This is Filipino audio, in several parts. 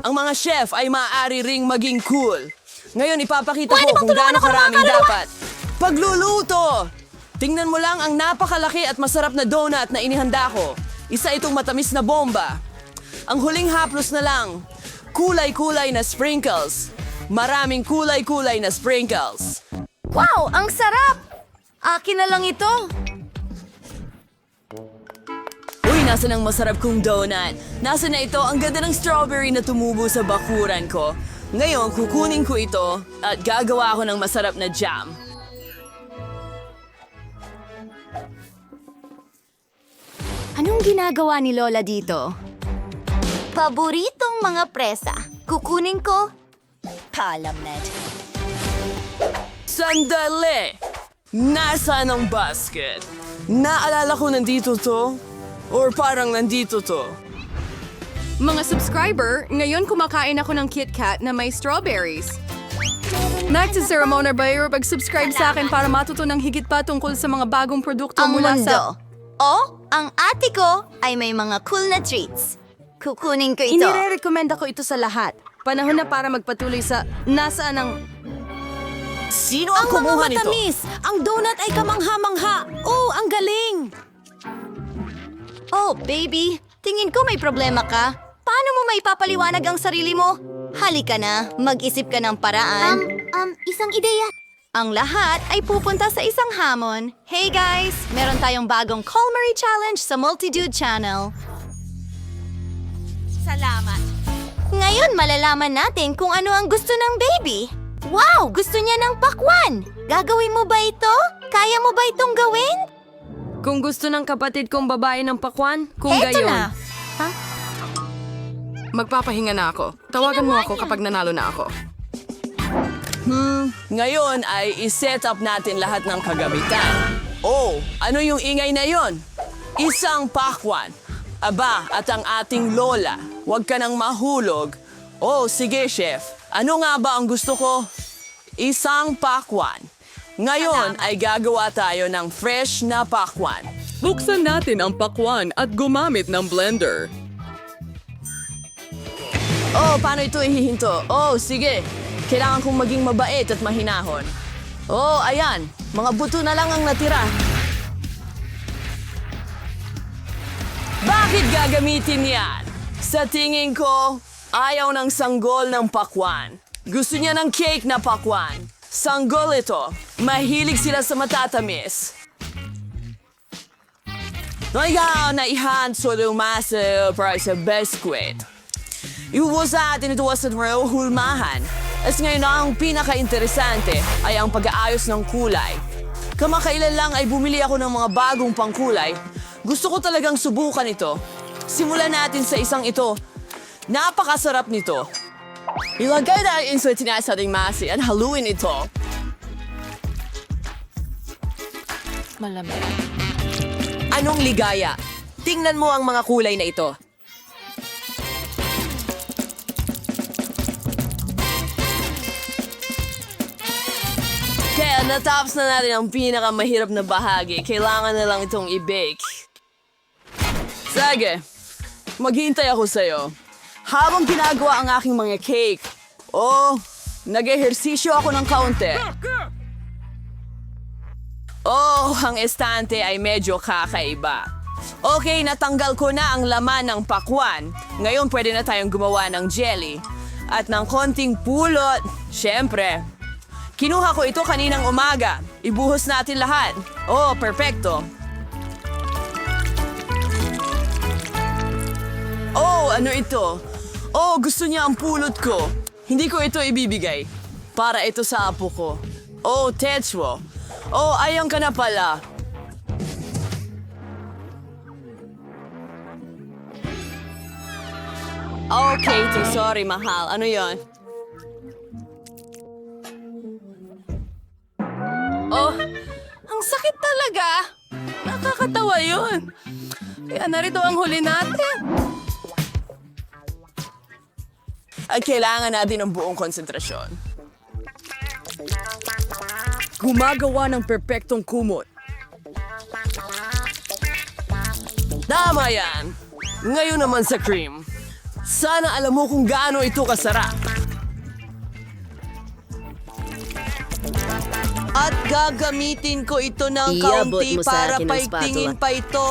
Ang mga chef ay maaari ring maging cool. Ngayon ipapakita Pwede ko kung gaano karaming dapat. Pagluluto! Tingnan mo lang ang napakalaki at masarap na donut na inihanda ko. Isa itong matamis na bomba. Ang huling haplos na lang. Kulay-kulay na sprinkles. Maraming kulay-kulay na sprinkles. Wow, ang sarap! Akin na lang ito. Uy, nasa ng masarap kong donut. Nasa na ito ang ganda ng strawberry na tumubo sa bakuran ko. Ngayon, kukunin ko ito at gagawa ako ng masarap na jam. Anong ginagawa ni Lola dito? Paboritong mga presa. Kukunin ko. Kalam, Ned. Sandali! Nasaan ang basket? Naalala ko nandito to? Or parang nandito to? Mga subscriber, ngayon kumakain ako ng KitKat na may strawberries. Nagsiseremona ba kayo pag-subscribe sa akin para matutunan higit pa tungkol sa mga bagong produkto Ang mula mundo. sa... O, ang ate ko ay may mga cool na treats. Kukunin ko ito. Inire-recommend ako ito sa lahat. Panahon na para magpatuloy sa nasaan ang... Sino ang, kumuha nito? Ang donut ay kamangha-mangha. Oh, ang galing! Oh, baby. Tingin ko may problema ka. Paano mo maipapaliwanag ang sarili mo? Halika na, mag-isip ka ng paraan. Um, um, isang ideya. Ang lahat ay pupunta sa isang hamon. Hey guys! Meron tayong bagong Colmery Challenge sa Multidude Channel. Salamat. Ngayon malalaman natin kung ano ang gusto ng baby. Wow! Gusto niya ng pakwan! Gagawin mo ba ito? Kaya mo ba itong gawin? Kung gusto ng kapatid kong babae ng pakwan, kung Eto gayon. na! Magpapahinga na ako. Tawagan mo ako kapag nanalo na ako. Ngayon ay iset up natin lahat ng kagamitan. Oh, ano yung ingay na yon? Isang pakwan. Aba, at ang ating lola. Huwag ka nang mahulog. Oh, sige, chef. Ano nga ba ang gusto ko? Isang pakwan. Ngayon ay gagawa tayo ng fresh na pakwan. Buksan natin ang pakwan at gumamit ng blender. Oh, paano ito ihihinto? Oh, sige. Kailangan kong maging mabait at mahinahon. Oh, ayan. Mga buto na lang ang natira. Bakit gagamitin yan? Sa tingin ko, ayaw ng sanggol ng pakwan. Gusto niya ng cake na pakwan. Sanggol ito. Mahilig sila sa matatamis. Ngayon na ihan so lumasa para sa biscuit. Iubos natin ito sa row hulmahan. As ngayon ang pinaka-interesante ay ang pag-aayos ng kulay. Kamakailan lang ay bumili ako ng mga bagong pangkulay. Gusto ko talagang subukan ito. Simulan natin sa isang ito. Napakasarap nito. Ilagay na ang sa tinasaring masi at haluin ito. Anong ligaya? Tingnan mo ang mga kulay na ito. Kaya natapos na natin ang pinakamahirap na bahagi. Kailangan na lang itong i-bake. Sige, maghihintay ako sa'yo. Habang ginagawa ang aking mga cake, oh, nag-ehersisyo ako ng kaunti. Oh, ang estante ay medyo kakaiba. Okay, natanggal ko na ang laman ng pakwan. Ngayon pwede na tayong gumawa ng jelly. At ng konting pulot, syempre. Kinuha ko ito kaninang umaga. Ibuhos natin lahat. Oh, perfecto. Oh, ano ito? Oh, gusto niya ang pulot ko. Hindi ko ito ibibigay. Para ito sa apo ko. Oh, Tetsuo. Oh, ayan ka na pala. Oh, Katie, sorry, mahal. Ano yon? Oh, ang sakit talaga. Nakakatawa yun. Kaya narito ang huli natin. At kailangan natin ng buong konsentrasyon. Gumagawa ng perpektong kumot. Tama yan. Ngayon naman sa cream. Sana alam mo kung gaano ito kasarap. At gagamitin ko ito ng Iabot kaunti para paigtingin pa ito.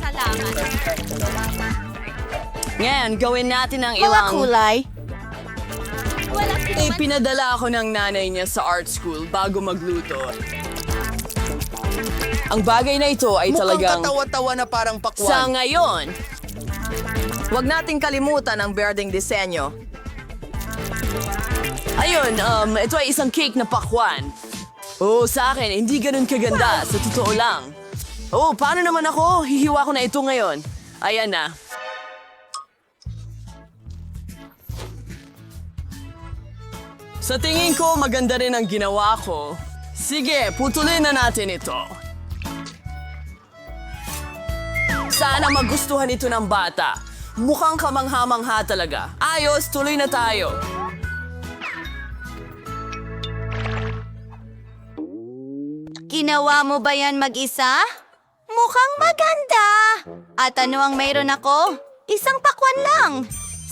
Salamat. Ngayon, gawin natin ang Mga ilang... kulay. Wala Eh, pinadala ako ng nanay niya sa art school bago magluto. Ang bagay na ito ay talagang... katawa-tawa na parang Sa pakwan. ngayon, Huwag nating kalimutan ang berdeng disenyo. ayun, um, ito ay isang cake na pakwan. Oo, sa akin, hindi ganun kaganda, sa totoo lang. Oo, paano naman ako? Hihiwa ko na ito ngayon. Ayan na. Sa tingin ko, maganda rin ang ginawa ko. Sige, putulin na natin ito. Sana magustuhan ito ng bata. Mukhang kamangha-mangha talaga. Ayos, tuloy na tayo. Ginawa mo ba yan mag-isa? Mukhang maganda. At ano ang mayroon ako? Isang pakwan lang.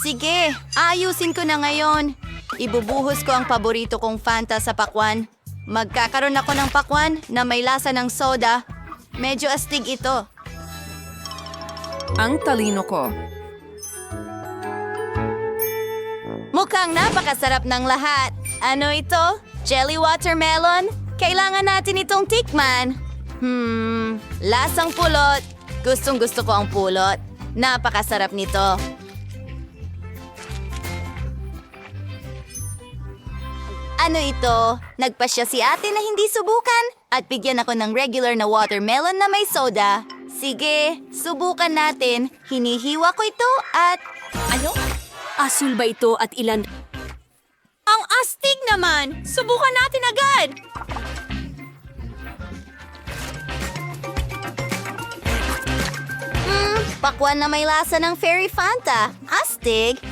Sige, ayusin ko na ngayon. Ibubuhos ko ang paborito kong Fanta sa pakwan. Magkakaroon ako ng pakwan na may lasa ng soda. Medyo astig ito. Ang talino ko. Mukhang napakasarap ng lahat. Ano ito? Jelly watermelon? Kailangan natin itong tikman. Hmm, lasang pulot. Gustong gusto ko ang pulot. Napakasarap nito. Ano ito? Nagpasya si ate na hindi subukan at bigyan ako ng regular na watermelon na may soda. Sige, subukan natin. Hinihiwa ko ito at... Ano? Asul ba ito at ilan? Ang astig naman! Subukan natin agad! Hmm, pakwan na may lasa ng Fairy Fanta. Astig.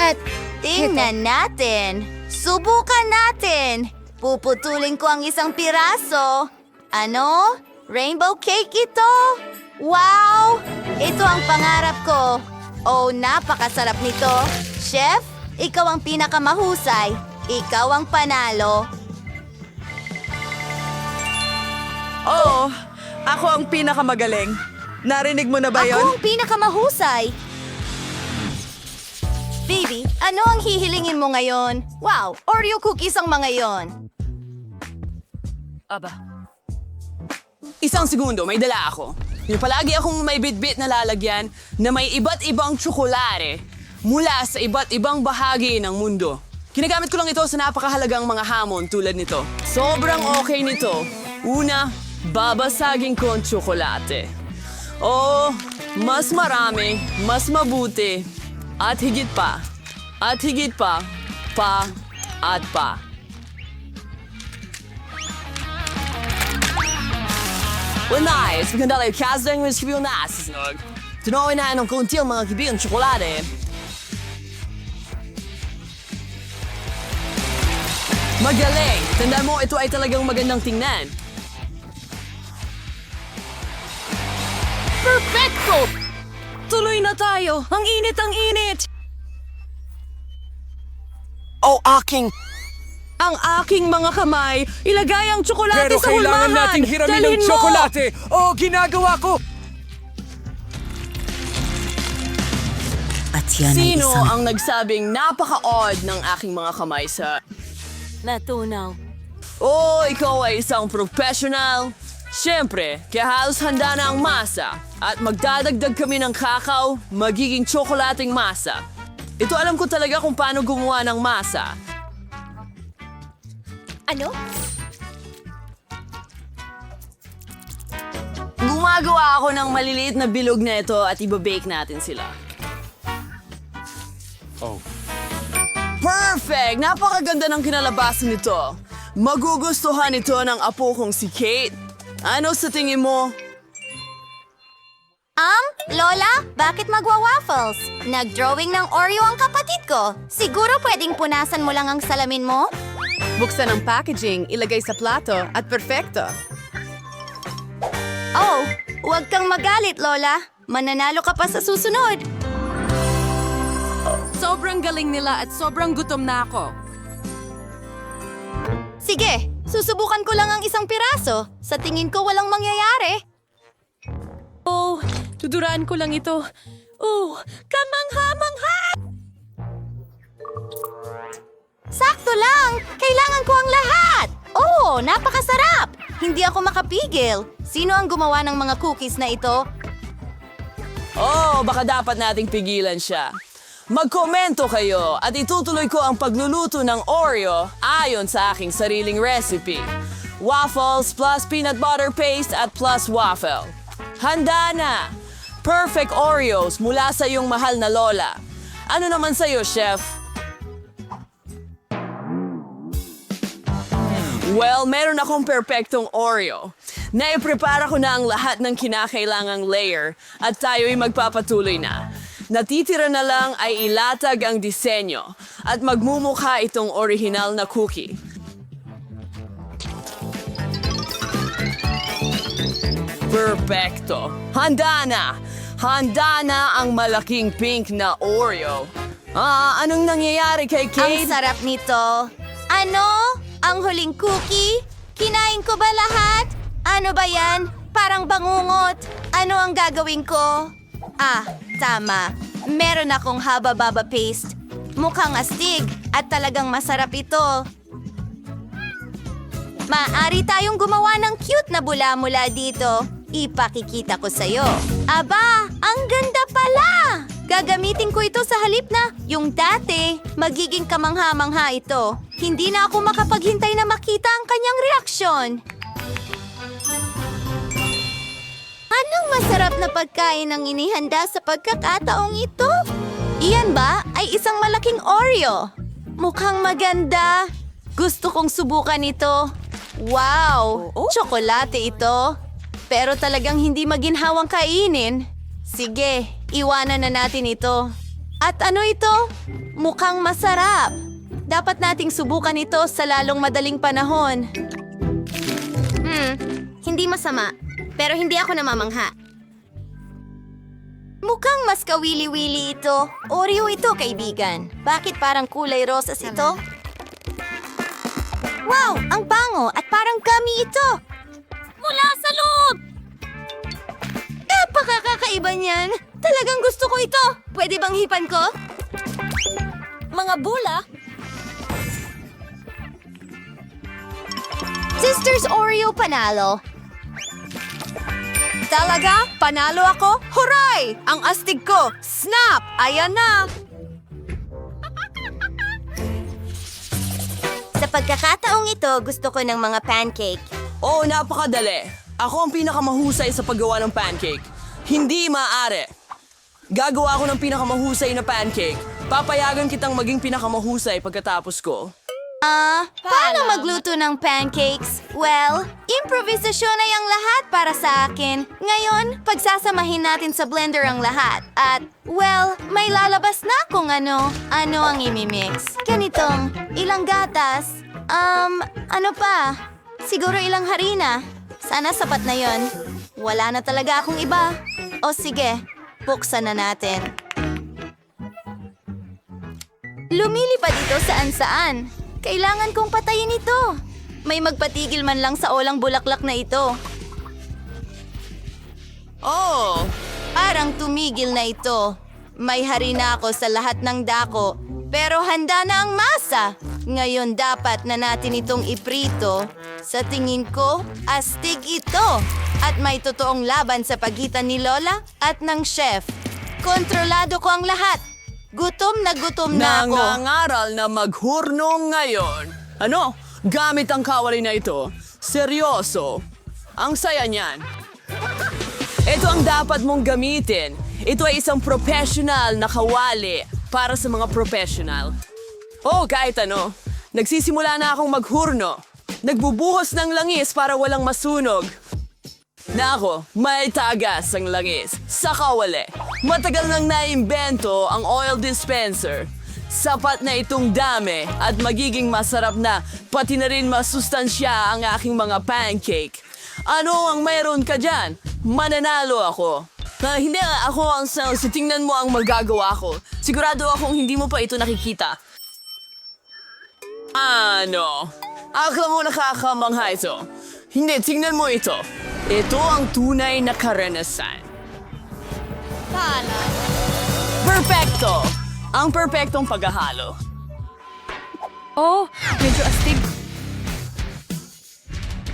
At tingnan natin. Subukan natin. Puputulin ko ang isang piraso. Ano? Rainbow cake ito? Wow! Ito ang pangarap ko. Oh, napakasarap nito. Chef, ikaw ang pinakamahusay. Ikaw ang panalo. Oo, ako ang pinakamagaling. Narinig mo na ba Ako yon? ang pinakamahusay. Baby, ano ang hihilingin mo ngayon? Wow, Oreo cookies ang mga yon. Isang segundo, may dala ako. Yung palagi akong may bitbit na lalagyan na may iba't ibang tsokolate mula sa iba't ibang bahagi ng mundo. Ginagamit ko lang ito sa napakahalagang mga hamon tulad nito. Sobrang okay nito. Una, babasagin ko ang tsokolate. Oo, mas marami, mas mabuti, at higit pa, at higit pa, pa, at pa. Well, nice. Maganda lang yung casting with kibiyo na sasnog. Tunawin na ng konti ang mga kibiyo ng tsokolate. Magaling! Tandaan mo, ito ay talagang magandang tingnan. Perfecto! Tuloy na tayo! Ang init, ang init! Oh, aking! Ang aking mga kamay, ilagay ang tsokolate Pero sa kailangan hulmahan! nating hiramin Dalhin ng mo! tsokolate! Oo, ginagawa ko! At yan ay Sino isang ang nagsabing napaka-odd ng aking mga kamay sa... natunaw. Oh, ikaw ay isang professional. Siyempre, kaya halos handa na ang masa. At magdadagdag kami ng kakao, magiging tsokolating masa. Ito alam ko talaga kung paano gumawa ng masa. Ano? Gumagawa ako ng maliliit na bilog na ito at ibabake natin sila. Oh. Perfect! Napakaganda ng kinalabasan nito. Magugustuhan ito ng apo kong si Kate. Ano sa tingin mo? Um, Lola, bakit magwa-waffles? Nag-drawing ng Oreo ang kapatid ko. Siguro pwedeng punasan mo lang ang salamin mo? Buksan ang packaging, ilagay sa plato, at perfecto. Oh, huwag kang magalit, Lola. Mananalo ka pa sa susunod. Sobrang galing nila at sobrang gutom na ako. Sige, susubukan ko lang ang isang piraso. Sa tingin ko walang mangyayari. Oh, tuduraan ko lang ito. Oh, kamangha-mangha! Sakto lang! Kailangan ko ang lahat! Oh, napakasarap! Hindi ako makapigil. Sino ang gumawa ng mga cookies na ito? Oh, baka dapat nating pigilan siya. Magkomento kayo at itutuloy ko ang pagluluto ng Oreo ayon sa aking sariling recipe. Waffles plus peanut butter paste at plus waffle. Handa na! Perfect Oreos mula sa iyong mahal na lola. Ano naman sa'yo, chef? Well, meron akong perpektong Oreo. Naiprepara ko na ang lahat ng kinakailangang layer at tayo'y magpapatuloy na. Natitira na lang ay ilatag ang disenyo at magmumukha itong original na cookie. Perfecto. Handa na! Handa na ang malaking pink na Oreo. Ah, anong nangyayari kay Ang Kate? sarap nito. Ano? Ang huling cookie? Kinain ko ba lahat? Ano ba yan? Parang bangungot. Ano ang gagawin ko? Ah, tama. Meron akong haba-baba paste. Mukhang astig at talagang masarap ito. Maaari tayong gumawa ng cute na bula-mula dito. Ipakikita ko sa'yo. Aba, ang ganda pala! Gagamitin ko ito sa halip na yung dati. Magiging kamangha-mangha ito. Hindi na ako makapaghintay na makita ang kanyang reaksyon. Anong masarap na pagkain ang inihanda sa pagkakataong ito? Iyan ba ay isang malaking Oreo? Mukhang maganda. Gusto kong subukan ito. Wow! Tsokolate ito. Pero talagang hindi maginhawang kainin. Sige, iwanan na natin ito. At ano ito? Mukhang masarap. Dapat nating subukan ito sa lalong madaling panahon. Hmm, hindi masama. Pero hindi ako namamangha. Mukhang mas kawili-wili ito. Oreo ito, kaibigan. Bakit parang kulay rosas ito? Wow! Ang bango! At parang gummy ito! Mula sa loob! Napakakakaiba niyan! Talagang gusto ko ito! Pwede bang hipan ko? Mga bula? Sisters Oreo panalo. Talaga? Panalo ako? Huray! Ang astig ko! Snap! Ayan na! Sa pagkakataong ito, gusto ko ng mga pancake. Oo, napakadali. Ako ang pinakamahusay sa paggawa ng pancake. Hindi maaari. Gagawa ako ng pinakamahusay na pancake. Papayagan kitang maging pinakamahusay pagkatapos ko. Ah, paano magluto ng pancakes? Well, improvisasyon ay ang lahat para sa akin. Ngayon, pagsasamahin natin sa blender ang lahat. At, well, may lalabas na kung ano. Ano ang imimix. Ganitong, ilang gatas. Um, ano pa? Siguro ilang harina. Sana sapat na yon. Wala na talaga akong iba. O sige, buksan na natin. Lumilipad ito saan-saan. Kailangan kong patayin ito. May magpatigil man lang sa olang bulaklak na ito. Oh, Parang tumigil na ito. May harina ako sa lahat ng dako, pero handa na ang masa. Ngayon dapat na natin itong iprito. Sa tingin ko, astig ito. At may totoong laban sa pagitan ni Lola at ng chef. Kontrolado ko ang lahat. Gutom na gutom na ako. nangangaral na maghurnong ngayon. Ano? Gamit ang kawali na ito. Seryoso. Ang saya niyan. Ito ang dapat mong gamitin. Ito ay isang professional na kawali para sa mga professional. Oh, kahit ano. Nagsisimula na akong maghurno. Nagbubuhos ng langis para walang masunog. Nako, may tagas ang langis. Sa kawali. Matagal nang naimbento ang oil dispenser. Sapat na itong dami at magiging masarap na pati na rin masustansya ang aking mga pancake. Ano ang mayroon ka dyan? Mananalo ako. Ah, hindi, ako ang sales. Tingnan mo ang magagawa ko. Sigurado akong hindi mo pa ito nakikita. Ano? Akala mo nakakamangha ito. Hindi, tingnan mo ito. Ito ang tunay na karanasan. Perfecto! Ang perpektong paghahalo. Oh, medyo astig.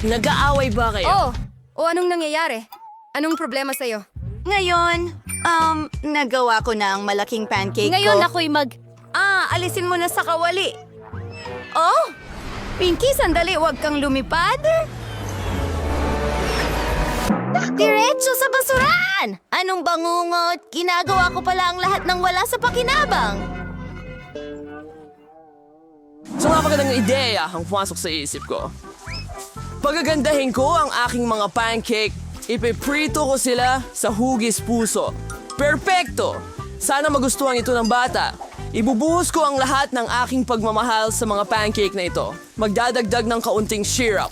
Nag-aaway ba kayo? Oh, o anong nangyayari? Anong problema sa'yo? Ngayon, um, nagawa ko na ang malaking pancake Ngayon ko. ako'y mag... Ah, alisin mo na sa kawali. Oh! Pinky, sandali, huwag kang lumipad. Diretso sa basuran! Anong bangungot? Ginagawa ko pala ang lahat ng wala sa pakinabang. So nga magandang ideya ang pumasok sa isip ko. Pagagandahin ko ang aking mga pancake, ipiprito ko sila sa hugis puso. Perfecto! Sana magustuhan ito ng bata. Ibubuhos ko ang lahat ng aking pagmamahal sa mga pancake na ito. Magdadagdag ng kaunting syrup.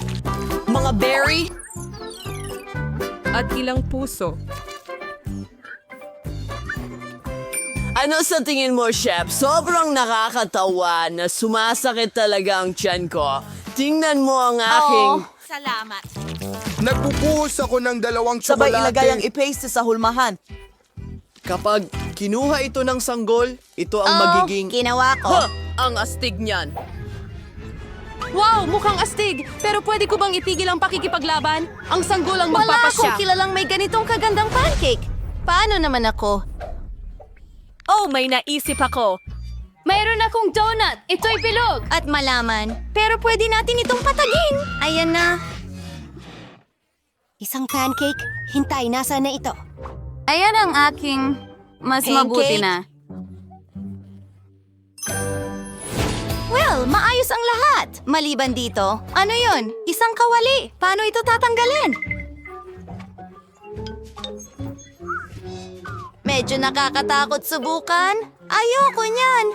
Mga berry, At ilang puso. Ano sa tingin mo, Chef? Sobrang nakakatawa na sumasakit talaga ang tiyan ko. Tingnan mo ang aking... salamat. Nagpupuhos ako ng dalawang Sabay tsokolate. ilagay ang i-paste sa hulmahan. Kapag kinuha ito ng sanggol, ito ang Oh, magiging... ginawa ko. Huh, ang astig niyan. Wow, mukhang astig. Pero pwede ko bang itigil ang pakikipaglaban? Ang sanggol ang Wala akong magpapasya. kilalang may ganitong kagandang pancake. Paano naman ako? Oh, may naisip ako. Mayroon akong donut. Ito'y bilog. At malaman. Pero pwede natin itong patagin. Ayan na. Isang pancake? Hintay, nasa na ito? Ayan ang aking mas mabuti na. Well, maayos ang lahat. Maliban dito, ano yon? Isang kawali. Paano ito tatanggalin? Medyo nakakatakot subukan. Ayoko niyan.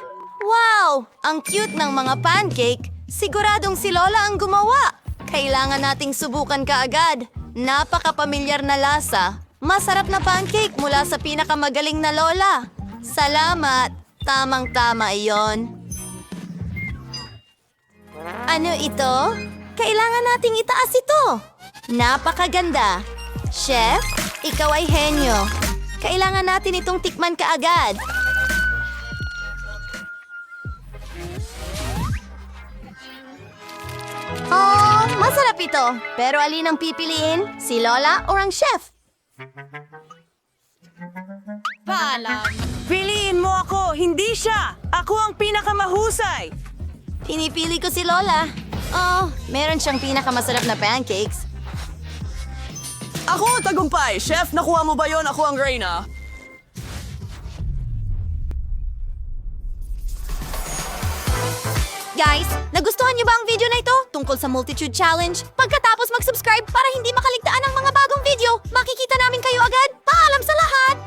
Wow! Ang cute ng mga pancake. Siguradong si Lola ang gumawa. Kailangan nating subukan kaagad. Napakapamilyar na lasa. Masarap na pancake mula sa pinakamagaling na Lola. Salamat. Tamang-tama iyon. Ano ito? Kailangan nating itaas ito. Napakaganda. Chef, ikaw ay henyo. Kailangan natin itong tikman kaagad. Oh, masarap ito. Pero alin ang pipiliin? Si Lola o ang chef? Piliin mo ako, hindi siya! Ako ang pinakamahusay! Pinipili ko si Lola. Oh, meron siyang pinakamasarap na pancakes. Ako, tagumpay! Chef, nakuha mo ba yon? Ako ang Reyna. Guys, nagustuhan niyo ba ang video na ito tungkol sa Multitude Challenge? Pagkatapos mag-subscribe para hindi makaligtaan ang mga bagong video, makikita namin kayo agad. Paalam sa lahat!